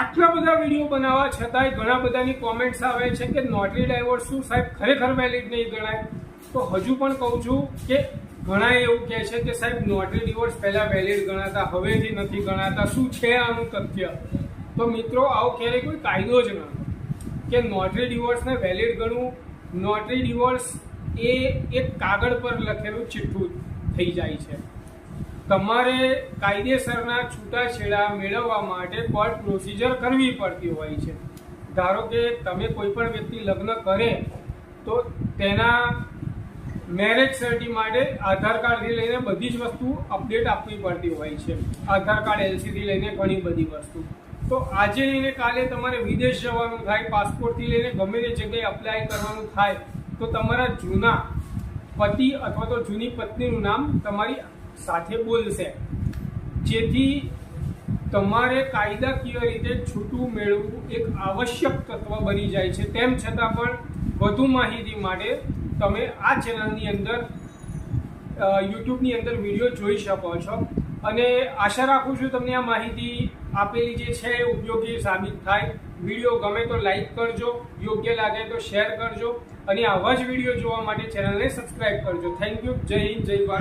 આટલા બધા વીડિયો બનાવવા છતાંય ઘણા બધાની કોમેન્ટ્સ આવે છે કે નોટરી ડાયવોર્સ શું સાહેબ, ખરેખર વેલિડ નહીં ગણાય? તો હજુ પણ કહું છું કે ઘણા એવું કહે છે કે સાહેબ, નોટરી ડિવોર્સ પહેલાં વેલિડ ગણાતા હવેથી નથી ગણાતા, શું છે આનું તથ્ય? તો મિત્રો, આવો ક્યારેય કોઈ કાયદો જ નથી કે નોટરી ડિવોર્સને વેલિડ ગણવું નોટરી ડિવોર્સ એ એક કાગળ પર લખેલું ચિઠ્ઠું થઈ જાય છે. તમારે કાયદેસરના છૂટાછેડા મેળવવા માટે કોર્ટ પ્રોસિજર કરવી પડતી હોય છે. ધારો કે તમે કોઈ પણ વ્યક્તિ લગ્ન કરે, તો તેના મેરેજ સર્ટી માટે આધાર કાર્ડથી લઈને બધી જ વસ્તુ અપડેટ આપવી પડતી હોય છે. આધાર કાર્ડ એલસીથી લઈને ઘણી બધી વસ્તુ. તો આજે લઈને કાલે તમારે વિદેશ જવાનું થાય પાસપોર્ટથી લઈને ગમે તે જગ્યાએ અપ્લાય કરવાનું થાય, તો તમારા જૂના પતિ અથવા તો જૂની પત્નીનું નામ તમારી સાથે બોલશે. જેથી તમારે કાયદાકીય રીતે છૂટું મેળવવું એક આવશ્યક તત્વ બની જાય છે. તેમ છતાં પણ વધુ માહિતી માટે તમે આ ચેનલની અંદર યુટ્યુબની અંદર વીડિયો જોઈ શકો છો. અને આશા રાખું છું તમને આ માહિતી આપેલી જે છે એ ઉપયોગી સાબિત થાય. વીડિયો ગમે તો લાઈક કરજો, યોગ્ય લાગે તો શેર કરજો. અને આવા જ વીડિયો જોવા માટે ચેનલને સબસ્ક્રાઇબ કરજો. Thank you. જય હિન્દ, જય ભારત.